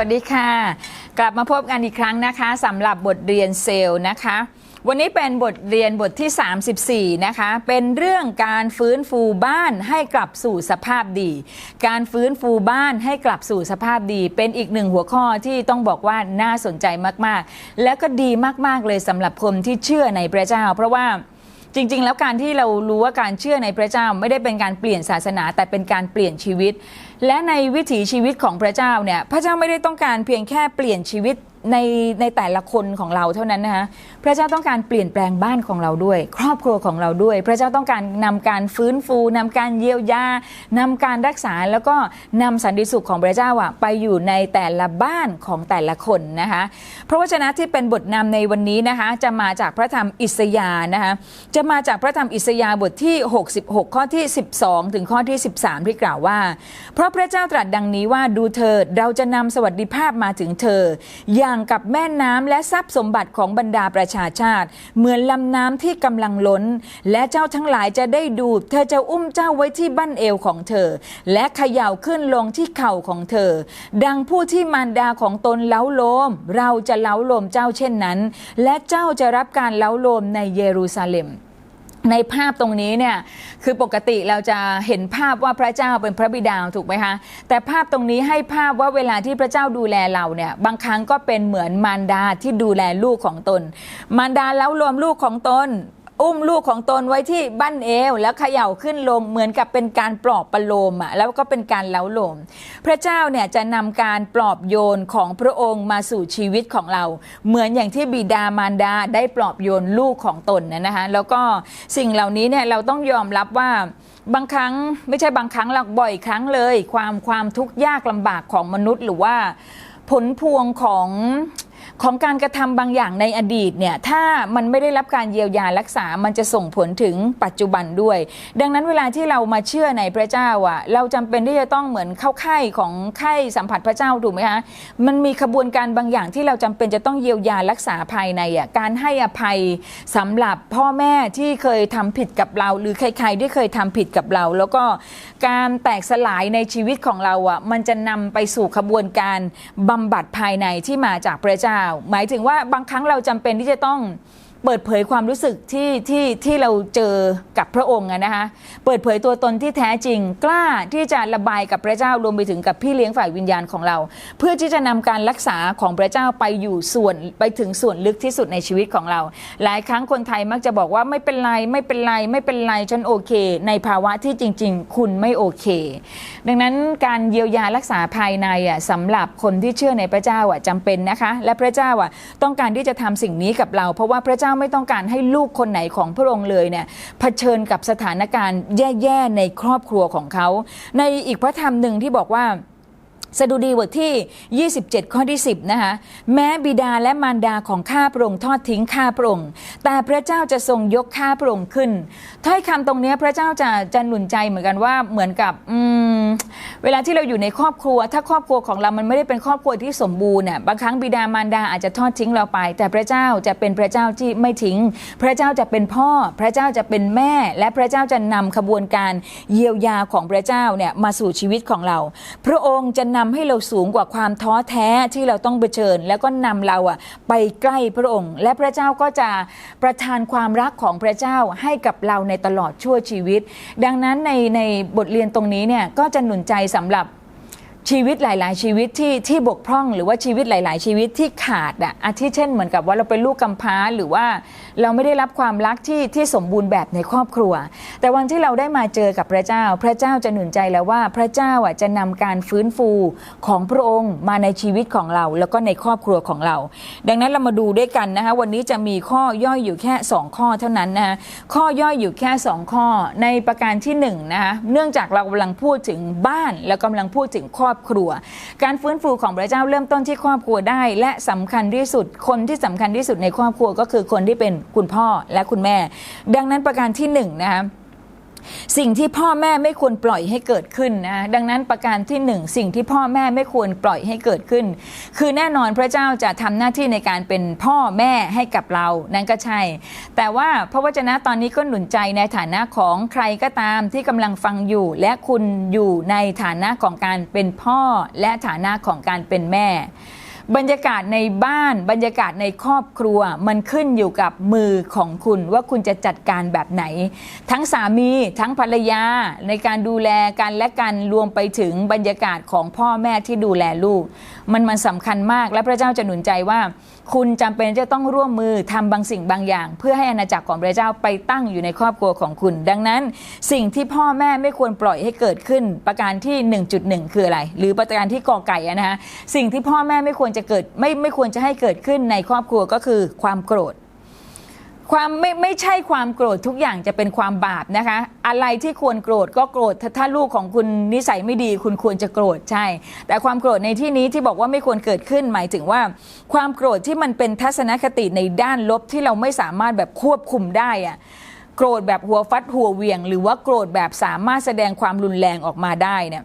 สวัสดีค่ะ กลับมาพบกันอีกครั้งนะคะสำหรับบทเรียนเซลล์นะคะ วันนี้เป็นบทเรียนบทที่ 34 นะคะ เป็นเรื่องการฟื้นฟูบ้านให้กลับสู่สภาพดี การฟื้นฟูบ้านให้กลับสู่สภาพดี เป็นอีกหนึ่งหัวข้อที่ต้องบอกว่าน่าสนใจมากๆ และก็ดีมากๆเลยสำหรับคนที่เชื่อในพระเจ้า เพราะว่าจริง ๆ แล้วการที่เรารู้ว่าการเชื่อในพระเจ้าไม่ได้เป็นการเปลี่ยนศาสนา แต่เป็นการเปลี่ยนชีวิต และในวิถีชีวิตของพระเจ้าเนี่ยพระเจ้าไม่ได้ต้องการเพียงแค่เปลี่ยนชีวิตในในแต่ละคนของเราเท่านั้นนะคะพระเจ้าต้องการเปลี่ยนแปลงบ้านของเราด้วย ครอบครัวของเราด้วย พระเจ้าต้องการนำการฟื้นฟูนำการเยียวยานำการรักษาแล้วก็นำสันติสุขของพระเจ้าอะไปอยู่ในแต่ละบ้านของแต่ละคนนะคะพระวจนะที่เป็นบทนำในวันนี้นะคะจะมาจากพระธรรมอิสยาห์นะคะจะมาจากพระธรรมอิสยาห์บทที่ 66 ข้อที่ 12 ถึงข้อที่ 13 ที่กล่าวว่า เพราะพระเจ้าตรัสดังนี้ว่าดูเถิดเราจะนำสวัสดิภาพมาถึงเธออย่าางกับแม่น้ำและทรัพย์สมบัติของบรรดาประชาชาติ เหมือนลำน้ำที่กำลังล้น และเจ้าทั้งหลายจะได้ดูด เธอจะอุ้มเจ้าไว้ที่บั้นเอวของเธอ และเขย่าขึ้นลงที่เข่าของเธอ ดังผู้ที่มารดาของตนเล้าโลม เราจะเล้าโลมเจ้าเช่นนั้น และเจ้าจะรับการเล้าโลมในเยรูซาเล็ม ในภาพตรงนี้เนี่ยคือปกติเราจะเห็นภาพว่าพระเจ้าเป็นพระบิดาถูกไหมคะแต่ภาพตรงนี้ให้ภาพว่าเวลาที่พระเจ้าดูแลเราเนี่ยบางครั้งก็เป็นเหมือนมารดาที่ดูแลลูกของตน มารดาแล้วรวมลูกของตน อุ้มลูกของตนไว้ที่บั้นเอว แล้วเขย่าขึ้นลงเหมือนกับเป็นการปลอบประโลมอะแล้วก็เป็นการเล้าโลม พระเจ้าเนี่ยจะนำการปลอบโยนของพระองค์มาสู่ชีวิตของเรา เหมือนอย่างที่บิดามารดาได้ปลอบโยนลูกของตนนะนะคะแล้วก็สิ่งเหล่านี้เนี่ยเราต้องยอมรับว่าบางครั้งไม่ใช่บางครั้งหรอกบ่อยครั้งเลย ความความทุกข์ยากลำบากของมนุษย์หรือว่าผลพวงของ ของการกระทำบางอย่างในอดีตเนี่ยถ้ามันไม่ได้รับการเยียวยารักษา มันจะส่งผลถึงปัจจุบันด้วย ดังนั้นเวลาที่เรามาเชื่อในพระเจ้าอะเราจำเป็นที่จะต้องเหมือนเข้าค่ายของค่ายสัมผัสพระเจ้าถูกไหมคะมันมีขบวนการบางอย่างที่เราจำเป็นจะต้องเยียวยารักษาภายในอะการให้อภัยสำหรับพ่อแม่ที่เคยทำผิดกับเรา หรือใครๆที่เคยทำผิดกับเรา แล้วก็การแตกสลายในชีวิตของเราอะมันจะนำไปสู่ขบวนการบำบัดภายในที่มาจากพระเจ้าหมายถึงว่าบางครั้งเราจำเป็นที่จะต้อง เปิดเผยความรู้สึกที่ที่ที่เราเจอกับพระองค์นะคะเปิดเผยตัวตนที่แท้จริง กล้าที่จะระบายกับพระเจ้ารวมไปถึงกับพี่เลี้ยงฝ่ายวิญญาณของเรา เพื่อที่จะนำการรักษาของพระเจ้าไปอยู่ส่วนไปถึงส่วนลึกที่สุดในชีวิตของเรา หลายครั้งคนไทยมักจะบอกว่าไม่เป็นไรไม่เป็นไรไม่เป็นไรฉันโอเค ในภาวะที่จริง ๆ คุณไม่โอเค ดังนั้นการเยียวยารักษาภายในอะสำหรับคนที่เชื่อในพระเจ้าอะจำเป็นนะคะ และพระเจ้าอะต้องการที่จะทำสิ่งนี้กับเรา เพราะว่าพระเจ้าไม่ต้องการให้ลูกคนไหนของพระองค์เลยเนี่ยเผชิญกับสถานการณ์แย่ๆในครอบครัวของเขา ในอีกพระธรรมหนึ่งที่บอกว่าสดุดีบทที่ 27 ข้อที่ 10 นะคะ แม้บิดาและมารดาของข้าพระองค์ทอดทิ้งข้าพระองค์แต่พระเจ้าจะทรงยกข้าพระองค์ขึ้นถ้อยคำตรงเนี้ยพระเจ้าจะจะหนุนใจเหมือนกันว่าเหมือนกับ อืมเวลาที่เราอยู่ในครอบครัว ถ้าครอบครัวของเรามันไม่ได้เป็นครอบครัวที่สมบูรณ์น่ะบางครั้งบิดามารดาอาจจะทอดทิ้งเราไป แต่พระเจ้าจะเป็นพระเจ้าที่ไม่ทิ้ง พระเจ้าจะเป็นพ่อ พระเจ้าจะเป็นแม่ และพระเจ้าจะนำขบวนการเยียวยาของพระเจ้าเนี่ยมาสู่ชีวิตของเรา พระองค์จะนำให้เราสูงกว่าความท้อแท้ที่เราต้องเผชิญ แล้วก็นำเราอะไปใกล้พระองค์ และพระเจ้าก็จะประทานความรักของพระเจ้าให้กับเราในตลอดชั่วชีวิต ดังนั้นในในบทเรียนตรงนี้เนี่ยก็จะหนุนใจสำหรับ ชีวิตหลาย ๆ ชีวิตที่ที่บกพร่อง หรือว่าชีวิตหลาย ๆ ชีวิตที่ขาดอะอาทิเช่นเหมือนกับว่าเราเป็นลูกกำพร้าหรือว่าเราไม่ได้รับความรักที่ที่สมบูรณ์แบบในครอบครัว แต่วันที่เราได้มาเจอกับพระเจ้า พระเจ้าจะหนุนใจแล้วว่าพระเจ้าอะจะนำการฟื้นฟูของพระองค์มาในชีวิตของเรา แล้วก็ในครอบครัวของเรา ดังนั้นเรามาดูด้วยกันนะคะวันนี้จะมีข้อย่อยอยู่แค่ 2 ข้อเท่านั้นนะคะข้อย่อยอยู่แค่ 2 ข้อในประการที่1นนะคะเนื่องจากเรากำลังพูดถึงบ้านแล้วกำลังพูดถึงครอบครัว การฟื้นฟูของพระเจ้าเริ่มต้นที่ครอบครัวได้ และสำคัญที่สุด คนที่สำคัญที่สุดในครอบครัวก็คือคนที่เป็นคุณพ่อและคุณแม่ ดังนั้นประการที่1นะคะ สิ่งที่พ่อแม่ไม่ควรปล่อยให้เกิดขึ้นนะดังนั้นประการที่หนึ่งสิ่งที่พ่อแม่ไม่ควรปล่อยให้เกิดขึ้น คือแน่นอนพระเจ้าจะทำหน้าที่ในการเป็นพ่อแม่ให้กับเรานั่นก็ใช่ แต่ว่าพระวจนะตอนนี้ก็หนุนใจในฐานะของใครก็ตามที่กำลังฟังอยู่ และคุณอยู่ในฐานะของการเป็นพ่อและฐานะของการเป็นแม่ บรรยากาศในบ้านบรรยากาศในครอบครัว มันขึ้นอยู่กับมือของคุณว่าคุณจะจัดการแบบไหน ทั้งสามีทั้งภรรยาในการดูแลกันและกันรวมไปถึงบรรยากาศของพ่อแม่ที่ดูแลลูก มันมันสำคัญมาก และพระเจ้าจะหนุนใจว่า คุณจำเป็นจะต้องร่วมมือทำบางสิ่งบางอย่าง เพื่อให้อาณาจักรของพระเจ้าไปตั้งอยู่ในครอบครัวของคุณ ดังนั้น สิ่งที่พ่อแม่ไม่ควรปล่อยให้เกิดขึ้น ประการที่ 1.1 คืออะไร หรือประการที่กอไก่ะนะคะสิ่งที่พ่อแม่ไม่ควรจะเกิดไม่ไม่ควรจะให้เกิดขึ้นในครอบครัวก็คือความโกรธ ความไม่ไม่ใช่ความโกรธทุกอย่างจะเป็นความบาปนะคะ อะไรที่ควรโกรธก็โกรธถ้าถ้าลูกของคุณนิสัยไม่ดีคุณควรจะโกรธใช่ แต่ความโกรธในที่นี้ที่บอกว่าไม่ควรเกิดขึ้นหมายถึงว่า ความโกรธที่มันเป็นทัศนคติในด้านลบที่เราไม่สามารถแบบควบคุมได้อะโกรธแบบหัวฟัดหัวเวียง หรือว่าโกรธแบบสามารถแสดงความรุนแรงออกมาได้เนี่ย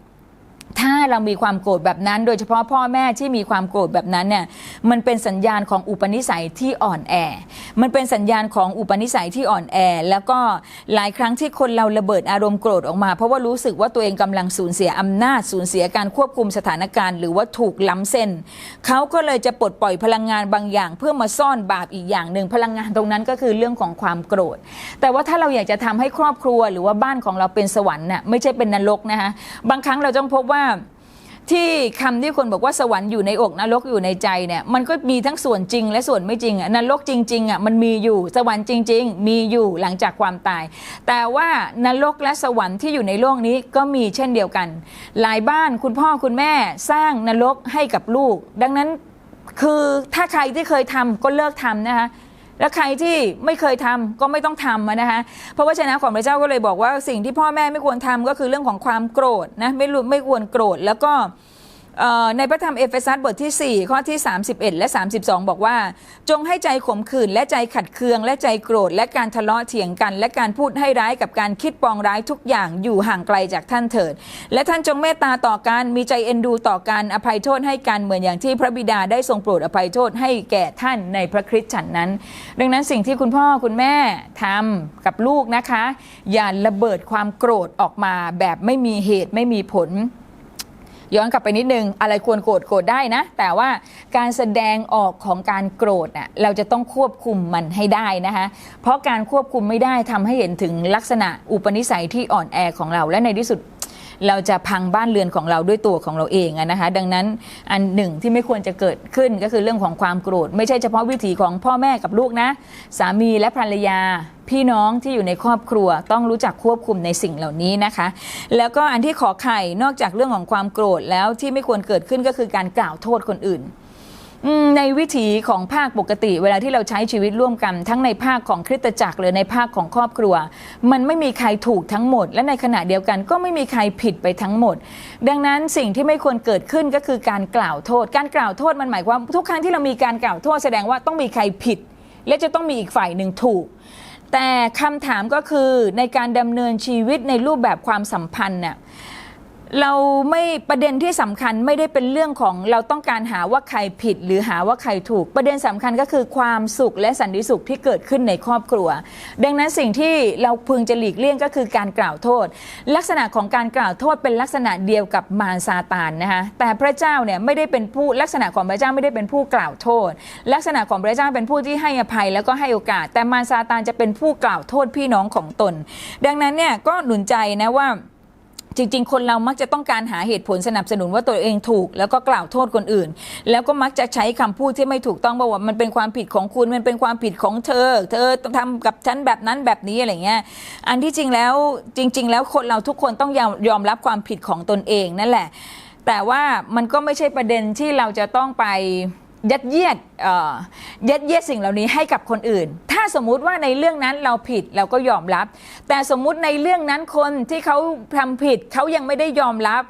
ถ้าเรามีความโกรธแบบนั้น โดยเฉพาะพ่อแม่ที่มีความโกรธแบบนั้นเนี่ยมันเป็นสัญญาณของอุปนิสัยที่อ่อนแอ มันเป็นสัญญาณของอุปนิสัยที่อ่อนแอ แล้วก็หลายครั้งที่คนเราระเบิดอารมณ์โกรธออกมา เพราะว่ารู้สึกว่าตัวเองกำลังสูญเสียอำนาจสูญเสียการควบคุมสถานการณ์ หรือว่าถูกล้ำเส้นเขาก็เลยจะปลดปล่อยพลังงานบางอย่าง เพื่อมาซ่อนบาปอีกอย่างหนึ่งพลังงานตรงนั้นก็คือเรื่องของความโกรธ แต่ว่าถ้าเราอยากจะทำให้ครอบครัว หรือว่าบ้านของเราเป็นสวรรค์น่ะไม่ใช่เป็นนรกนะคะบางครั้งเราต้องพบว่าที่คำที่คนบอกว่าสวรรค์อยู่ในอกนรกอยู่ในใจเนี่ยมันก็มีทั้งส่วนจริงและส่วนไม่จริงอะนรกจริงๆอะมันมีอยู่สวรรค์จริง ๆ มีอยู่หลังจากความตาย แต่ว่านรกและสวรรค์ที่อยู่ในโลกนี้ก็มีเช่นเดียวกัน หลายบ้านคุณพ่อคุณแม่สร้างนรกให้กับลูก ดังนั้นคือถ้าใครที่เคยทำก็เลิกทำนะคะ แล้วใครที่ไม่เคยทำก็ไม่ต้องทำนะคะเพราะว่าชนะของพระเจ้าก็เลยบอกว่าสิ่งที่พ่อแม่ไม่ควรทำก็คือเรื่องของความโกรธนะไม่รู้ไม่ควรโกรธแล้วก็ เอ่อในพระธรรมเอเฟซัสบทที่ 4 ข้อที่ 31 และ 32 บอกว่า จงให้ใจขมขื่นและใจขัดเคือง และใจโกรธ และการทะเลาะเถียงกัน และการพูดให้ร้ายกับการคิดปองร้ายทุกอย่างอยู่ห่างไกลจากท่านเถิด และท่านจงเมตตาต่อกันมีใจเอ็นดูต่อกันอภัยโทษให้กันเหมือนอย่างที่พระบิดาได้ทรงโปรดอภัยโทษให้แก่ท่านในพระคริสต์ฉันนั้น ดังนั้นสิ่งที่คุณพ่อคุณแม่ทำกับลูกนะคะ อย่าระเบิดความโกรธออกมาแบบไม่มีเหตุไม่มีผล ย้อนกลับไปนิดนึง อะไรควรโกรธโกรธได้นะ แต่ว่าการแสดงออกของการโกรธน่ะเราจะต้องควบคุมมันให้ได้นะคะเพราะการควบคุมไม่ได้ทำให้เห็นถึงลักษณะอุปนิสัยที่อ่อนแอของเราและในที่สุด เราจะพังบ้านเรือนของเราด้วยตัวของเราเองอะนะคะ ดังนั้นอันหนึ่งที่ไม่ควรจะเกิดขึ้นก็คือเรื่องของความโกรธ ไม่ใช่เฉพาะวิถีของพ่อแม่กับลูกนะ สามีและภรรยาพี่น้องที่อยู่ในครอบครัวต้องรู้จักควบคุมในสิ่งเหล่านี้นะคะ แล้วก็อันที่ขอไข่นอกจากเรื่องของความโกรธแล้วที่ไม่ควรเกิดขึ้นก็คือการกล่าวโทษคนอื่น ในวิถีของภาคปกติ เวลาที่เราใช้ชีวิตร่วมกัน ทั้งในภาคของคริสตจักร หรือในภาคของครอบครัว มันไม่มีใครถูกทั้งหมด และในขณะเดียวกันก็ไม่มีใครผิดไปทั้งหมด ดังนั้นสิ่งที่ไม่ควรเกิดขึ้นก็คือการกล่าวโทษ การกล่าวโทษมันหมายความทุกครั้งที่เรามีการกล่าวโทษแสดงว่าต้องมีใครผิด และจะต้องมีอีกฝ่ายหนึ่งถูกแต่คำถามก็คือในการดำเนินชีวิตในรูปแบบความสัมพันธ์เนี่ย เราไม่ประเด็นที่สำคัญไม่ได้เป็นเรื่องของเราต้องการหาว่าใครผิดหรือหาว่าใครถูก ประเด็นสำคัญก็คือความสุขและสันติสุขที่เกิดขึ้นในครอบครัว ดังนั้นสิ่งที่เราพึงจะหลีกเลี่ยงก็คือการกล่าวโทษ ลักษณะของการกล่าวโทษเป็นลักษณะเดียวกับมารซาตานนะคะแต่พระเจ้าเนี่ยไม่ได้เป็นผู้ลักษณะของพระเจ้าไม่ได้เป็นผู้กล่าวโทษ ลักษณะของพระเจ้าเป็นผู้ที่ให้อภัยแล้วก็ให้โอกาส แต่มารซาตานจะเป็นผู้กล่าวโทษพี่น้องของตน ดังนั้นเนี่ยก็หนุนใจนะว่า จริง ๆ คนเรามักจะต้องการหาเหตุผลสนับสนุนว่าตัวเองถูก แล้วก็กล่าวโทษคนอื่น แล้วก็มักจะใช้คำพูดที่ไม่ถูกต้องบอกว่ามันเป็นความผิดของคุณมันเป็นความผิดของเธอ เธอทำกับฉันแบบนั้นแบบนี้อะไรเงี้ยอันที่จริงแล้วจริง ๆ แล้วคนเราทุกคนต้องยอมยอมรับความผิดของตนเองนั่นแหละ แต่ว่ามันก็ไม่ใช่ประเด็นที่เราจะต้องไป ยัดเยียดเอ่อยัดเยียดสิ่งเหล่านี้ให้กับคนอื่น ถ้าสมมุติว่าในเรื่องนั้นเราผิดเราก็ยอมรับ แต่สมมุติในเรื่องนั้นคนที่เขาทำผิดเขายังไม่ได้ยอมรับ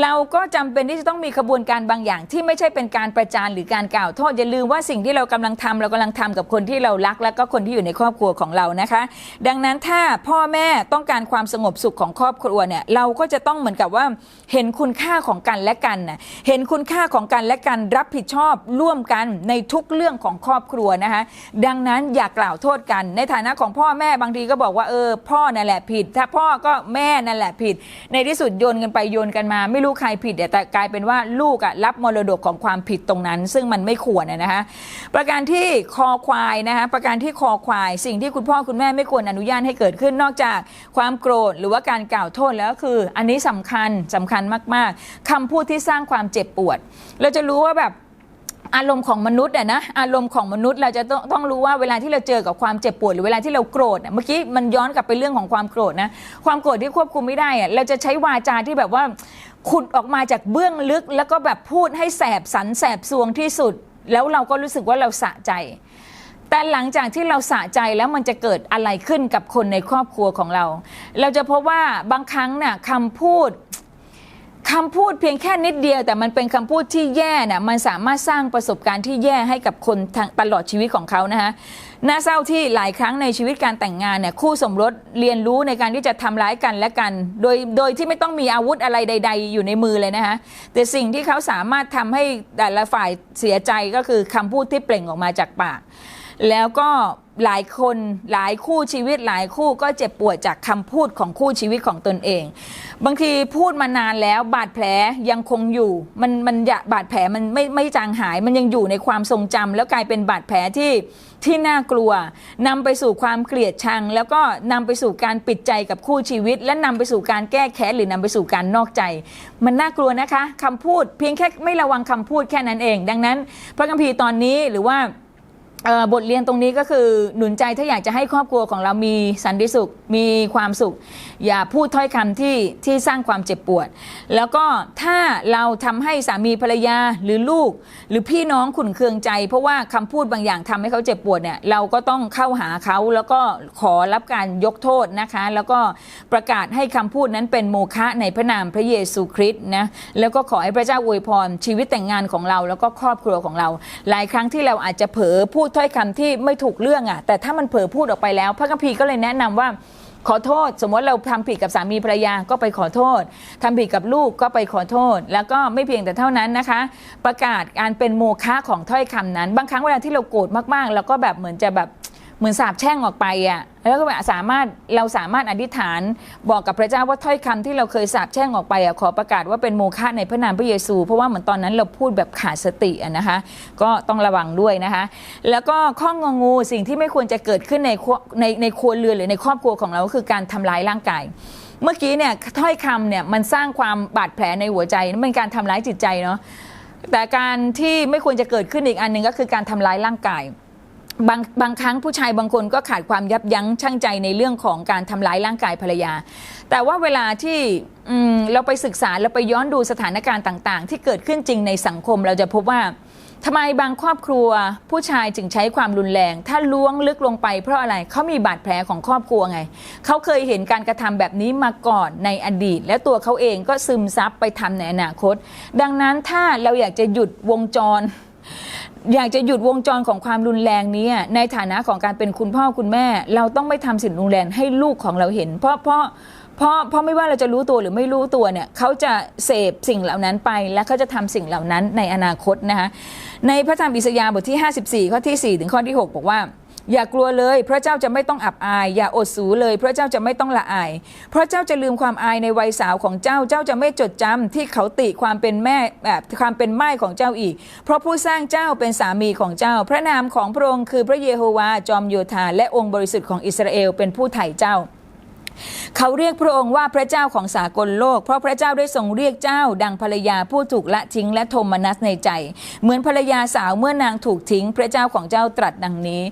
เราก็จำเป็นที่จะต้องมีขบวนการบางอย่าง ที่ไม่ใช่เป็นการประจานหรือการกล่าวโทษอย่าลืมว่าสิ่งที่เรากำลังทำเรากำลังทำกับคนที่เรารัก และก็คนที่อยู่ในครอบครัวของเรานะคะ ดังนั้นถ้าพ่อแม่ต้องการความสงบสุขของครอบครัวเนี่ยเราก็จะต้องเหมือนกับว่าเห็นคุณค่าของกันและกันนะเห็นคุณค่าของกันและกันรับผิดชอบร่วมกันในทุกเรื่องของครอบครัวนะคะ ดังนั้นอย่ากล่าวโทษกัน ในฐานะของพ่อแม่บางทีก็บอกว่าเออพ่อนั่นแหละผิด ถ้าพ่อก็แม่นั่นแหละผิด ในที่สุดโยนกันไปโยนกันมาไม่รู้ใครผิดแต่กลายเป็นว่าลูกอะรับมรดกของความผิดตรงนั้น ซึ่งมันไม่ควรนะคะประการที่คอควายนะคะประการที่คอควาย สิ่งที่คุณพ่อคุณแม่ไม่ควรอนุญาตให้เกิดขึ้นนอกจากความโกรธหรือว่าการกล่าวโทษแล้วคือ อันนี้สำคัญสำคัญมาก ๆคำพูดที่สร้างความเจ็บปวด เราจะรู้ว่าแบบอารมณ์ของมนุษย์อะนะอารมณ์ของมนุษย์เราจะต้องต้องรู้ว่าเวลาที่เราเจอกับความเจ็บปวดหรือเวลาที่เราโกรธเมื่อกี้มันย้อนกลับไปเรื่องของความโกรธนะความโกรธที่ควบคุมไม่ได้อะเราจะใช้วาจาที่แบบว่า ขุดออกมาจากเบื้องลึกแล้วก็แบบพูดให้แสบสันแสบซวงที่สุด แล้วเราก็รู้สึกว่าเราสะใจ แต่หลังจากที่เราสะใจแล้วมันจะเกิดอะไรขึ้นกับคนในครอบครัวของเรา เราจะพบว่าบางครั้งน่ะคำพูดคำพูดเพียงแค่นิดเดียว แต่มันเป็นคำพูดที่แย่น่ะมันสามารถสร้างประสบการณ์ที่แย่ให้กับคนตลอดชีวิตของเขานะคะ น่าเศร้าที่หลายครั้งในชีวิตการแต่งงานเนี่ยคู่สมรสเรียนรู้ในการที่จะทำร้ายกันและกัน โดยโดยที่ไม่ต้องมีอาวุธอะไรใด ๆ อยู่ในมือเลยนะคะแต่สิ่งที่เขาสามารถทำให้แต่ละฝ่ายเสียใจก็คือคำพูดที่เปล่งออกมาจากปาก แล้วก็ หลายคนหลายคู่ชีวิตหลายคู่ก็เจ็บปวดจากคำพูดของคู่ชีวิตของตนเอง บางทีพูดมานานแล้วบาดแผลยังคงอยู่ มันมันอยบาดแผลมันไม่ไม่จางหาย มันยังอยู่ในความทรงจำแล้วกลายเป็นบาดแผลที่ที่น่ากลัว นำไปสู่ความเกลียดชัง แล้วก็นำไปสู่การปิดใจกับคู่ชีวิต และนำไปสู่การแก้แค้นหรือนำไปสู่การนอกใจ มันน่ากลัวนะคะคำพูดเพียงแค่ไม่ระวังคำพูดแค่นั้นเอง ดังนั้น พระคัมภีร์ตอนนี้หรือว่า บทเรียนตรงนี้ก็คือหนุนใจถ้าอยากจะให้ครอบครัวของเรามีสันติสุข มีความสุข อย่าพูดถ้อยคำที่ที่สร้างความเจ็บปวด แล้วก็ถ้าเราทำให้สามีภรรยาหรือลูก หรือพี่น้องขุนเคืองใจ เพราะว่าคำพูดบางอย่างทำให้เขาเจ็บปวดเนี่ยเราก็ต้องเข้าหาเขาแล้วก็ขอรับการยกโทษนะคะ แล้วก็ประกาศให้คำพูดนั้นเป็นโมฆะในพระนามพระเยซูคริสต์นะแล้วก็ขอให้พระเจ้าอวยพรชีวิตแต่งงานของเรา แล้วก็ครอบครัวของเรา หลายครั้งที่เราอาจจะเผลอพูดถ้อยคำที่ไม่ถูกเรื่องอะ่ะ แต่ถ้ามันเผลอพูดออกไปแล้ว พระคัมภีร์ก็เลยแนะนำว่าขอโทษ สมมติเราทำผิดกับสามีภรรยาก็ไปขอโทษทำผิดกับลูกก็ไปขอโทษ แล้วก็ไม่เพียงแต่เท่านั้นนะคะ ประกาศการเป็นโมฆะของถ้อยคำนั้น บางครั้งเวลาที่เราโกรธมากๆ แล้วก็แบบเหมือนจะแบบ เหมือนสาบแช่งออกไปอะแล้วก็แบบสามารถเราสามารถอธิษฐานบอกกับพระเจ้าว่าถ้อยคำที่เราเคยสาบแช่งออกไปอะขอประกาศว่าเป็นโมฆะในพระนามพระเยซู เพราะว่าเหมือนตอนนั้นเราพูดแบบขาดสติอะนะคะ ก็ต้องระวังด้วยนะคะ แล้วก็ข้ององูสิ่งที่ไม่ควรจะเกิดขึ้นในในในครัวเรือนหรือในครอบครัวของเราก็คือการทำร้ายร่างกายเมื่อกี้เนี่ยถ้อยคำเนี่ยมันสร้างความบาดแผลในหัวใจนั่นเป็นการทำร้ายจิตใจเนาะแต่การที่ไม่ควรจะเกิดขึ้นอีกอันหนึ่งก็คือการทำร้ายร่างกาย บางบางครั้งผู้ชายบางคนก็ขาดความยับยั้งชั่งใจในเรื่องของการทำร้ายร่างกายภรรยา แต่ว่าเวลาที่อืมเราไปศึกษาเราไปย้อนดูสถานการณ์ต่าง ๆ ที่เกิดขึ้นจริงในสังคมเราจะพบว่าทำไมบางครอบครัว ผู้ชายจึงใช้ความรุนแรง ถ้าล้วงลึกลงไปเพราะอะไรเขามีบาดแผลของครอบครัวไง เขาเคยเห็นการกระทำแบบนี้มาก่อนในอดีต และตัวเขาเองก็ซึมซับไปทำในอนาคต ดังนั้นถ้าเราอยากจะหยุดวงจร อยากจะหยุดวงจรของความรุนแรงนี้ในฐานะของการเป็นคุณพ่อคุณแม่ เราต้องไม่ทำสิ่งรุนแรงให้ลูกของเราเห็น เพราะเพราะเพราะเพราะไม่ว่าเราจะรู้ตัวหรือไม่รู้ตัวเนี่ยเขาจะเสพสิ่งเหล่านั้นไป และเขาจะทำสิ่งเหล่านั้นในอนาคตนะคะในพระธรรมอิสยาห์บทที่ 54 ข้อที่ 4 ถึงข้อที่ 6 บอกว่า อย่ากลัวเลยพระเจ้าจะไม่ต้องอับอาย อย่าอดสูเลยพระเจ้าจะไม่ต้องละอาย พระเจ้าจะลืมความอายในวัยสาวของเจ้าเจ้าจะไม่จดจำที่เขาติความเป็นแม่แบบความเป็นไม้ของเจ้าอีก เพราะผู้สร้างเจ้าเป็นสามีของเจ้า พระนามของพระองค์คือพระเยโฮวาจอมโยธาและองค์บริสุทธิ์ของอิสราเอลเป็นผู้ไถ่เจ้า เขาเรียกพระองค์ว่าพระเจ้าของสากลโลก เพราะพระเจ้าได้ทรงเรียกเจ้า ดังภรรยาผู้ถูกละทิ้งและโทมนัสในใจ เหมือนภรรยาสาวเมื่อนางถูกทิ้ง พระเจ้าของเจ้าตรัสดังนี้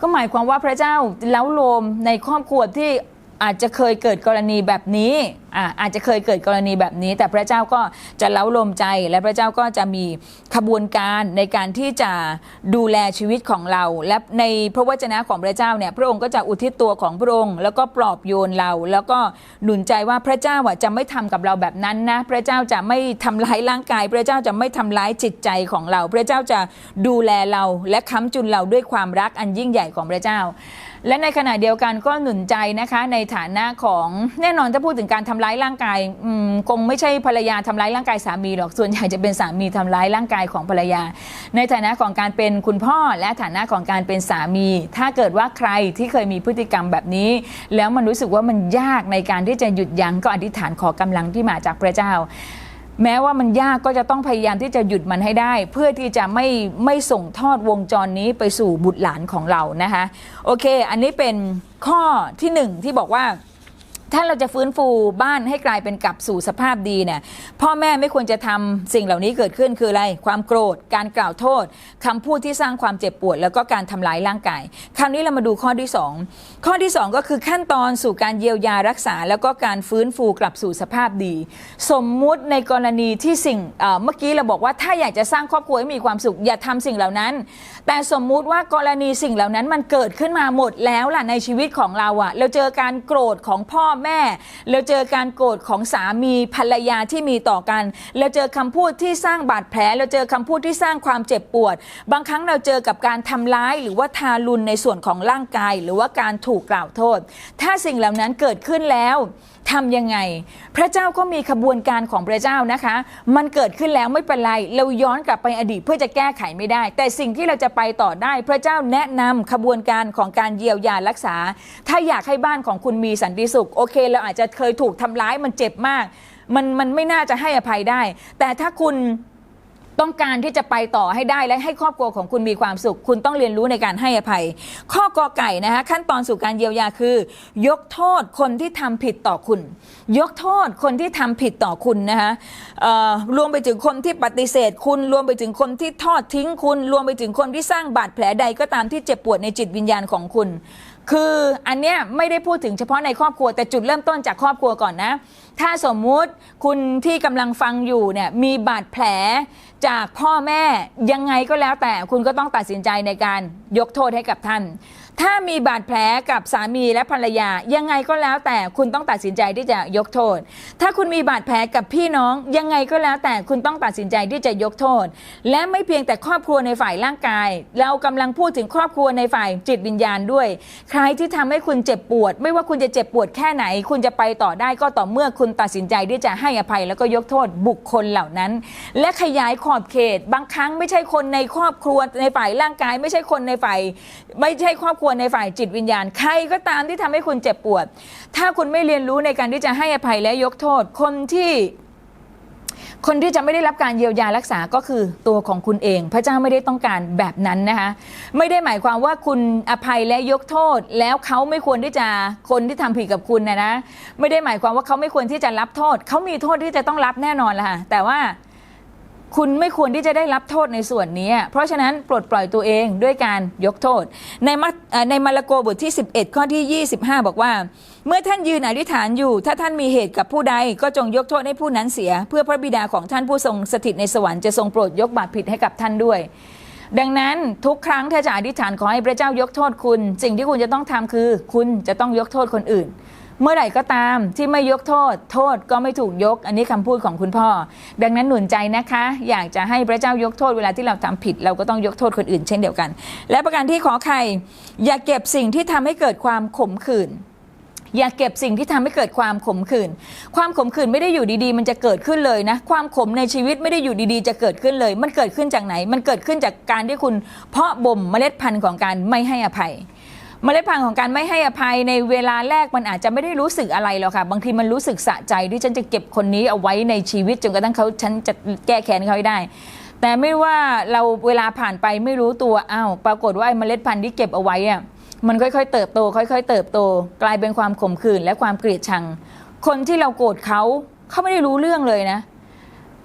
ก็หมายความว่าพระเจ้าเล้าโลมในครอบครัวที่ อาจจะเคยเกิดกรณีแบบนี้อะอาจจะเคยเกิดกรณีแบบนี้ แต่พระเจ้าก็จะเล้าลมใจ และพระเจ้าก็จะมีขบวนการในการที่จะดูแลชีวิตของเรา และในพระวจนะของพระเจ้าเนี่ยพระองค์ก็จะอุทิศตัวของพระองค์ แล้วก็ปลอบโยนเรา แล้วก็หนุนใจว่าพระเจ้าอะจะไม่ทำกับเราแบบนั้นนะพระเจ้าจะไม่ทำร้ายร่างกาย พระเจ้าจะไม่ทำร้ายจิตใจของเรา พระเจ้าจะดูแลเราและค้ำจุนเราด้วยความรักอันยิ่งใหญ่ของพระเจ้า และในขณะเดียวกันก็หนุนใจนะคะในฐานะของแน่นอนถ้าพูดถึงการทำร้ายร่างกายคงไม่ใช่ภรรยาทำร้ายร่างกายสามีหรอกส่วนใหญ่จะเป็นสามีทำร้ายร่างกายของภรรยา ในฐานะของการเป็นคุณพ่อและฐานะของการเป็นสามี ถ้าเกิดว่าใครที่เคยมีพฤติกรรมแบบนี้ แล้วมันรู้สึกว่ามันยากในการที่จะหยุดยั้งก็อธิษฐานขอกำลังที่มาจากพระเจ้า แม้ว่ามันยากก็จะต้องพยายามที่จะหยุดมันให้ได้ เพื่อที่จะไม่ไม่ส่งทอดวงจรนี้ไปสู่บุตรหลานของเรานะคะโอเค อันนี้เป็นข้อที่หนึ่งที่บอกว่า ถ้าเราจะฟื้นฟูบ้านให้กลายเป็นกลับสู่สภาพดีเนี่ยพ่อแม่ไม่ควรจะทำสิ่งเหล่านี้เกิดขึ้นคืออะไร ความโกรธ การกล่าวโทษคำพูดที่สร้างความเจ็บปวด แล้วก็การทำร้ายร่างกายคราวนี้เรามาดูข้อที่ 2 ข้อที่ 2 ก็คือขั้นตอนสู่การเยียวยารักษา แล้วก็การฟื้นฟูกลับสู่สภาพดี สมมุติในกรณีที่สิ่งเอ่อเมื่อกี้เราบอกว่าถ้าอยากจะสร้างครอบครัวให้มีความสุขอย่าทำสิ่งเหล่านั้น แต่สมมุติว่ากรณีสิ่งเหล่านั้นมันเกิดขึ้นมาหมดแล้วล่ะในชีวิตของเราอะเราเจอการโกรธของพ่อแม่ เราเจอการโกรธของสามีภรรยาที่มีต่อกัน เราเจอคำพูดที่สร้างบาดแผล เราเจอคำพูดที่สร้างความเจ็บปวด บางครั้งเราเจอกับการทำร้ายหรือว่าทารุณในส่วนของร่างกาย หรือว่าการถูกกล่าวโทษ ถ้าสิ่งเหล่านั้นเกิดขึ้นแล้ว ทำยังไง พระเจ้าก็มีขบวนการของพระเจ้านะคะ มันเกิดขึ้นแล้วไม่เป็นไร เราย้อนกลับไปอดีตเพื่อจะแก้ไขไม่ได้ แต่สิ่งที่เราจะไปต่อได้ พระเจ้าแนะนำขบวนการของการเยียวยารักษา ถ้าอยากให้บ้านของคุณมีสันติสุข โอเค เราอาจจะเคยถูกทำร้ายมันเจ็บมาก มันมันไม่น่าจะให้อภัยได้ แต่ถ้าคุณ ต้องการที่จะไปต่อให้ได้และให้ครอบครัวของคุณมีความสุข คุณต้องเรียนรู้ในการให้อภัย ข้อกอไก่นะคะขั้นตอนสู่การเยียวยาคือ ยกโทษคนที่ทำผิดต่อคุณ ยกโทษคนที่ทำผิดต่อคุณนะคะรวมไปถึงคนที่ปฏิเสธ คุณรวมไปถึงคนที่ทอดทิ้งคุณ รวมไปถึงคนที่สร้างบาดแผลใดก็ตามที่เจ็บปวดในจิตวิญญาณของคุณ คืออันเนี้ยไม่ได้พูดถึงเฉพาะในครอบครัวแต่จุดเริ่มต้นจากครอบครัวก่อนนะ ถ้าสมมุติคุณที่กำลังฟังอยู่เนี่ยมีบาดแผล จากพ่อแม่ยังไงก็แล้วแต่คุณก็ต้องตัดสินใจในการยกโทษให้กับท่าน ถ้ามีบาดแผลกับสามีและภรรยา ยังไงก็แล้วแต่คุณต้องตัดสินใจที่จะยกโทษ ถ้าคุณมีบาดแผลกับพี่น้อง ยังไงก็แล้วแต่คุณต้องตัดสินใจที่จะยกโทษ และไม่เพียงแต่ครอบครัวในฝ่ายร่างกาย เรากำลังพูดถึงครอบครัวในฝ่ายจิตวิญญาณด้วย ใครที่ทำให้คุณเจ็บปวด ไม่ว่าคุณจะเจ็บปวดแค่ไหน คุณจะไปต่อได้ก็ต่อเมื่อคุณตัดสินใจที่จะให้อภัย แล้วก็ยกโทษบุคคลเหล่านั้น และขยายขอบเขต บางครั้งไม่ใช่คนในครอบครัวในฝ่ายร่างกาย ไม่ใช่คนในฝ่ายไม่ใช่ครอบครัวในฝ่ายจิตวิญญาณ ใครก็ตามที่ทำให้คุณเจ็บปวด ถ้าคุณไม่เรียนรู้ในการที่จะให้อภัยและยกโทษ คนที่ คนที่จะไม่ได้รับการเยียวยารักษาก็คือตัวของคุณเอง พระเจ้าไม่ได้ต้องการแบบนั้นนะคะไม่ได้หมายความว่าคุณอภัยและยกโทษ แล้วเขาไม่ควรที่จะคนที่ทำผิดกับคุณนะนะ ไม่ได้หมายความว่าเขาไม่ควรที่จะรับโทษ เขามีโทษที่จะต้องรับแน่นอนแหละค่ะแต่ว่า คุณไม่ควรที่จะได้รับโทษในส่วนนี้ เพราะฉะนั้นปลดปล่อยตัวเองด้วยการยกโทษ ในมัทเอ่อในมาระโกบทที่ 11 ข้อที่ 25 บอกว่า เมื่อท่านยืนอธิษฐานอยู่ ถ้าท่านมีเหตุกับผู้ใด ก็จงยกโทษให้ผู้นั้นเสีย เพื่อพระบิดาของท่านผู้ทรงสถิตในสวรรค์จะทรงโปรดยกบาปผิดให้กับท่านด้วย ดังนั้นทุกครั้งถ้าจะอธิษฐานขอให้พระเจ้ายกโทษคุณ สิ่งที่คุณจะต้องทำคือ คุณจะต้องยกโทษคนอื่น เมื่อไหร่ก็ตามที่ไม่ยกโทษ โทษก็ไม่ถูกยก อันนี้คำพูดของคุณพ่อ ดังนั้นหนุนใจนะคะ อยากจะให้พระเจ้ายกโทษเวลาที่เราทำผิด เราก็ต้องยกโทษคนอื่นเช่นเดียวกัน และประการที่ขอใครอย่าเก็บสิ่งที่ทำให้เกิดความขมขื่นอย่าเก็บสิ่งที่ทำให้เกิดความขมขื่น ความขมขื่นไม่ได้อยู่ดีๆ มันจะเกิดขึ้นเลยนะ ความขมในชีวิตไม่ได้อยู่ดีๆ จะเกิดขึ้นเลย มันเกิดขึ้นจากไหน มันเกิดขึ้นจากการที่คุณเพาะบ่มเมล็ดพันธุ์ของการไม่ให้อภัย เมล็ดพันธุ์ของการไม่ให้อภัยในเวลาแรกมันอาจจะไม่ได้รู้สึกอะไรหรอกค่ะ บางทีมันรู้สึกสะใจที่ฉันจะเก็บคนนี้เอาไว้ในชีวิตจนกระทั่งเขาฉันจะแก้แค้นเขาให้ได้ แต่ไม่ว่าเราเวลาผ่านไปไม่รู้ตัวอ้าวปรากฏว่าไอ้เมล็ดพันธุ์ที่เก็บเอาไว้อะมันค่อยๆ เติบโต ค่อย ๆ เติบโต กลายเป็นความขมขื่นและความเกลียดชัง คนที่เราโกรธเขาเขาไม่ได้รู้เรื่องเลยนะ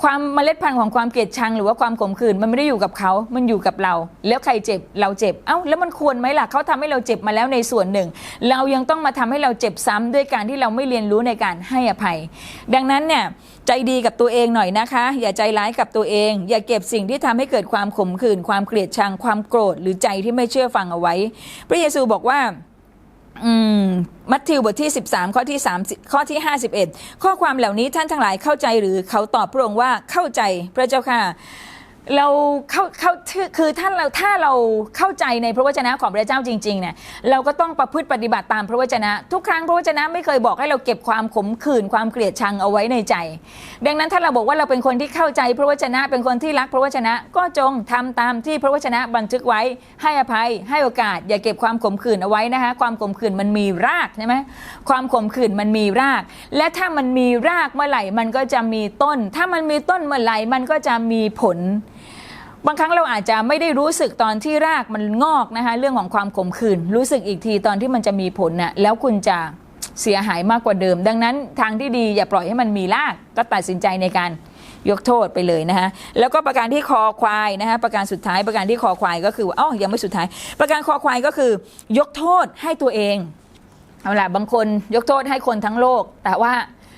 ความเมล็ดพันธุ์ของความเกลียดชังหรือว่าความขมขื่นมันไม่ได้อยู่กับเขา มันอยู่กับเรา แล้วใครเจ็บเราเจ็บ เอ้าแล้วมันควรไหมล่ะเขาทำให้เราเจ็บมาแล้วในส่วนหนึ่ง เรายังต้องมาทำให้เราเจ็บซ้ำด้วยการที่เราไม่เรียนรู้ในการให้อภัย ดังนั้นเนี่ยใจดีกับตัวเองหน่อยนะคะ อย่าใจร้ายกับตัวเอง อย่าเก็บสิ่งที่ทำให้เกิดความขมขื่นความเกลียดชังความโกรธ หรือใจที่ไม่เชื่อฟังเอาไว้ พระเยซูบอกว่า อืมมัทธิวบทที่ 13 ข้อที่3ข้อที่ 51 ข้อความเหล่านี้ท่านทั้งหลายเข้าใจหรือเขาตอบพระองค์ว่าเข้าใจพระเจ้าค่ะ เราเข้าเข้าคือถ้าเราถ้าเราเข้าใจในพระวจนะของพระเจ้าจริงๆเนี่ยเราก็ต้องประพฤติปฏิบัติตามพระวจนะ ทุกครั้งพระวจนะไม่เคยบอกให้เราเก็บความขมขื่นความเกลียดชังเอาไว้ในใจ ดังนั้นถ้าเราบอกว่าเราเป็นคนที่เข้าใจพระวจนะ เป็นคนที่รักพระวจนะ ก็จงทำตามที่พระวจนะบันทึกไว้ให้อภัย ให้โอกาส อย่าเก็บความขมขื่นเอาไว้นะคะความขมขื่นมันมีรากใช่ไหมความขมขื่นมันมีราก และถ้ามันมีรากเมื่อไหร่มันก็จะมีต้น ถ้ามันมีต้นเมื่อไหร่มันก็จะมีผล บางครั้งเราอาจจะไม่ได้รู้สึกตอนที่รากมันงอกนะคะเรื่องของความขมขื่นรู้สึกอีกทีตอนที่มันจะมีผลน่ะแล้วคุณจะเสียหายมากกว่าเดิม ดังนั้นทางที่ดีอย่าปล่อยให้มันมีรากก็ตัดสินใจในการยกโทษไปเลยนะคะแล้วก็ประการที่คอควายนะคะประการสุดท้ายประการที่คอควายก็คืออ๋อยังไม่สุดท้าย ประการคอควายก็คือยกโทษให้ตัวเองเอาล่ะบางคนยกโทษให้คนทั้งโลก แต่ว่า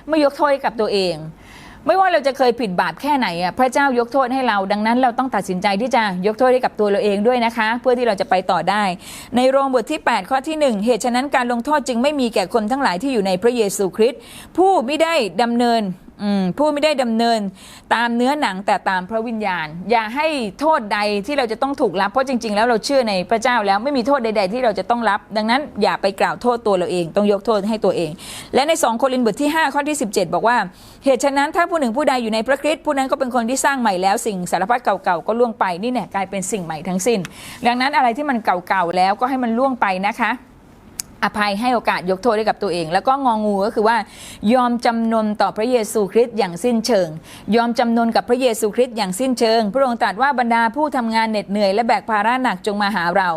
ไม่ยกโทษให้กับตัวเอง ไม่ว่าเราจะเคยผิดบาปแค่ไหนอะพระเจ้ายกโทษให้เรา ดังนั้นเราต้องตัดสินใจที่จะยกโทษให้กับตัวเราเองด้วยนะคะ เพื่อที่เราจะไปต่อได้ ในโรมบทที่ 8 ข้อที่ 1 เหตุฉะนั้นการลงโทษจึงไม่มีแก่คนทั้งหลายที่อยู่ในพระเยซูคริสต์ผู้ไม่ได้ดำเนิน ผู้ไม่ได้ดำเนินตามเนื้อหนังแต่ตามพระวิญญาณ อย่าให้โทษใดที่เราจะต้องถูกรับ เพราะจริง ๆ แล้วเราเชื่อในพระเจ้าแล้วไม่มีโทษใด ๆ ที่เราจะต้องรับ ดังนั้นอย่าไปกล่าวโทษตัวเราเอง ต้องยกโทษให้ตัวเอง และใน2โครินธ์บทที่5ข้อที่ 17 บอกว่า เหตุฉะนั้นถ้าผู้หนึ่งผู้ใดอยู่ในพระคริสต์ผู้นั้นก็เป็นคนที่สร้างใหม่แล้วสิ่งสารพัดเก่าๆก็ล่วงไปนี่เนี่ยกลายเป็นสิ่งใหม่ทั้งสิ้น ดังนั้นอะไรที่มันเก่าๆแล้วก็ให้มันล่วงไปนะคะ อภัยให้โอกาสยกโทษให้กับตัวเอง แล้วก็งองูก็คือว่า ยอมจำนนต่อพระเยซูคริสต์อย่างสิ้นเชิง ยอมจำนนกับพระเยซูคริสต์อย่างสิ้นเชิง พระองค์ตรัสว่าบรรดาผู้ทำงานเหน็ดเหนื่อยและแบกภาระหนักจงมาหาเรา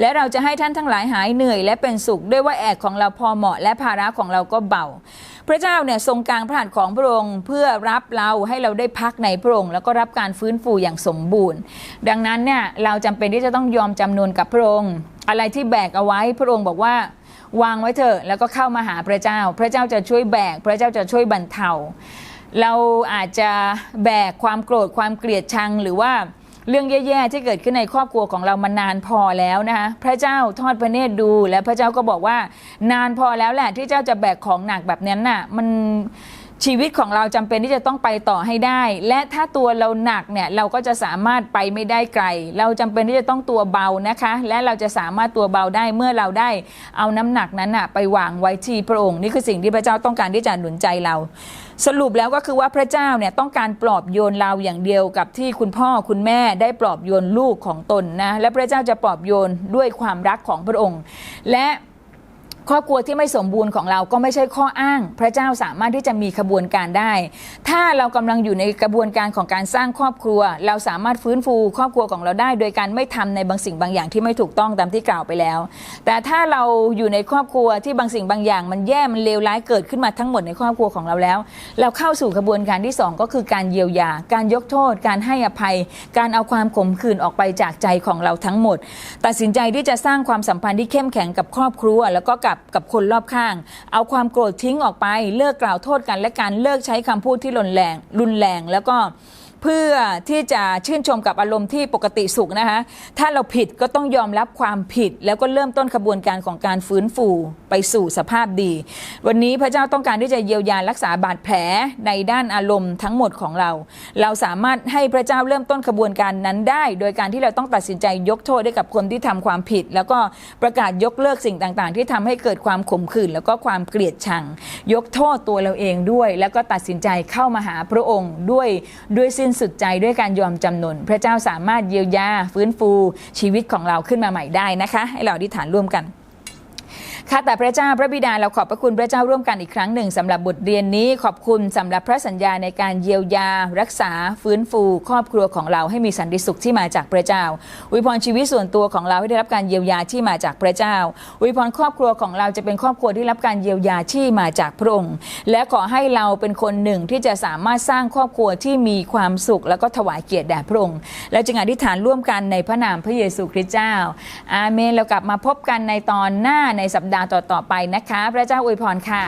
และเราจะให้ท่านทั้งหลายหายเหนื่อย และเป็นสุขด้วยว่าแอกของเราพอเหมาะ และภาระของเราก็เบาพระเจ้าเนี่ยทรงกลางพระหัตถ์ของพระองค์เพื่อรับเราให้เราได้พักในพระองค์แล้วก็รับการฟื้นฟูอย่างสมบูรณ์ ดังนั้นเนี่ยเราจำเป็นที่จะต้องยอมจำนนกับพระองค์ อะไรที่แบกเอาไว้พระองค์บอกว่า วางไว้เถอะแล้วก็เข้ามาหาพระเจ้า พระเจ้าจะช่วยแบก พระเจ้าจะช่วยบรรเทา เราอาจจะแบกความโกรธความเกลียดชังหรือว่าเรื่องแย่ๆที่เกิดขึ้นในครอบครัวของเรามานานพอแล้วนะคะพระเจ้าทอดพระเนตรดู และพระเจ้าก็บอกว่านานพอแล้วแหละที่เจ้าจะแบกของหนักแบบนั้นน่ะ มัน ชีวิตของเราจำเป็นที่จะต้องไปต่อให้ได้ และถ้าตัวเราหนักเนี่ยเราก็จะสามารถไปไม่ได้ไกล เราจำเป็นที่จะต้องตัวเบานะคะ และเราจะสามารถตัวเบาได้เมื่อเราได้เอาน้ำหนักนั้นอะไปวางไว้ที่พระองค์นี่คือสิ่งที่พระเจ้าต้องการที่จะหนุนใจเรา สรุปแล้วก็คือว่าพระเจ้าเนี่ยต้องการปลอบโยนเราอย่างเดียวกับที่คุณพ่อคุณแม่ได้ปลอบโยนลูกของตนนะและพระเจ้าจะปลอบโยนด้วยความรักของพระองค์ และ ครอบครัวที่ไม่สมบูรณ์ของเราก็ไม่ใช่ข้ออ้าง พระเจ้าสามารถที่จะมีขบวนการได้ ถ้าเรากำลังอยู่ในกระบวนการของการสร้างครอบครัว เราสามารถฟื้นฟูครอบครัวของเราได้ โดยการไม่ทำในบางสิ่งบางอย่างที่ไม่ถูกต้องตามที่กล่าวไปแล้ว แต่ถ้าเราอยู่ในครอบครัวที่บางสิ่งบางอย่าง มันแย่มันเลวร้ายเกิดขึ้นมาทั้งหมดในครอบครัวของเราแล้ว เราเข้าสู่กระบวนการที่สองก็คือการเยียวยา การยกโทษ การให้อภัย การเอาความขมขื่นออกไปจากใจของเราทั้งหมด ตัดสินใจที่จะสร้างความสัมพันธ์ที่เข้มแข็งกับครอบครัว แล้วก็กับกับคนรอบข้าง เอาความโกรธทิ้งออกไป เลิกกล่าวโทษกันและการเลิกใช้คำพูดที่รุนแรง รุนแรงแล้วก็ เพื่อที่จะชื่นชมกับอารมณ์ที่ปกติสุขนะคะ ถ้าเราผิดก็ต้องยอมรับความผิด แล้วก็เริ่มต้นขบวนการของการฟื้นฟูไปสู่สภาพดี วันนี้พระเจ้าต้องการที่จะเยียวยารักษาบาดแผลในด้านอารมณ์ทั้งหมดของเรา เราสามารถให้พระเจ้าเริ่มต้นขบวนการนั้นได้ โดยการที่เราต้องตัดสินใจยกโทษให้กับคนที่ทำความผิด แล้วก็ประกาศยกเลิกสิ่งต่างๆ ที่ทำให้เกิดความขมขื่นแล้วก็ความเกลียดชัง ยกโทษตัวเราเองด้วย แล้วก็ตัดสินใจเข้ามาหาพระองค์ด้วยด้วยสิ้นสุดใจด้วยการยอมจำนน พระเจ้าสามารถเยียวยาฟื้นฟูชีวิตของเราขึ้นมาใหม่ได้นะคะ ให้เราอธิษฐานร่วมกัน ข้าแต่พระเจ้าพระบิดาเราขอบพระคุณพระเจ้าร่วมกันอีกครั้งหนึ่งสำหรับบทเรียนนี้ขอบคุณสำหรับพระสัญญาในการเยียวยา รักษาฟื้นฟู ครอบครัวของเราให้มีสันติสุขที่มาจากพระเจ้าอวยพรชีวิตส่วนตัวของเราให้ได้รับการเยียวยาที่มาจากพระเจ้าอวยพรครอบครัวของเราจะเป็นครอบครัวที่รับการเยียวยาที่มาจากพระองค์และขอให้เราเป็นคนหนึ่งที่จะสามารถสร้างครอบครัวที่มีความสุข แล้วก็ถวายเกียรติแด่พระองค์และจึงอธิษฐานร่วมกันในพระนามพระเยซูคริสต์เจ้าอาเมนเรากลับมาพบกันในตอนหน้าในสัปดาดาห์ต่อๆไปนะคะ พระเจ้าอวยพรค่ะ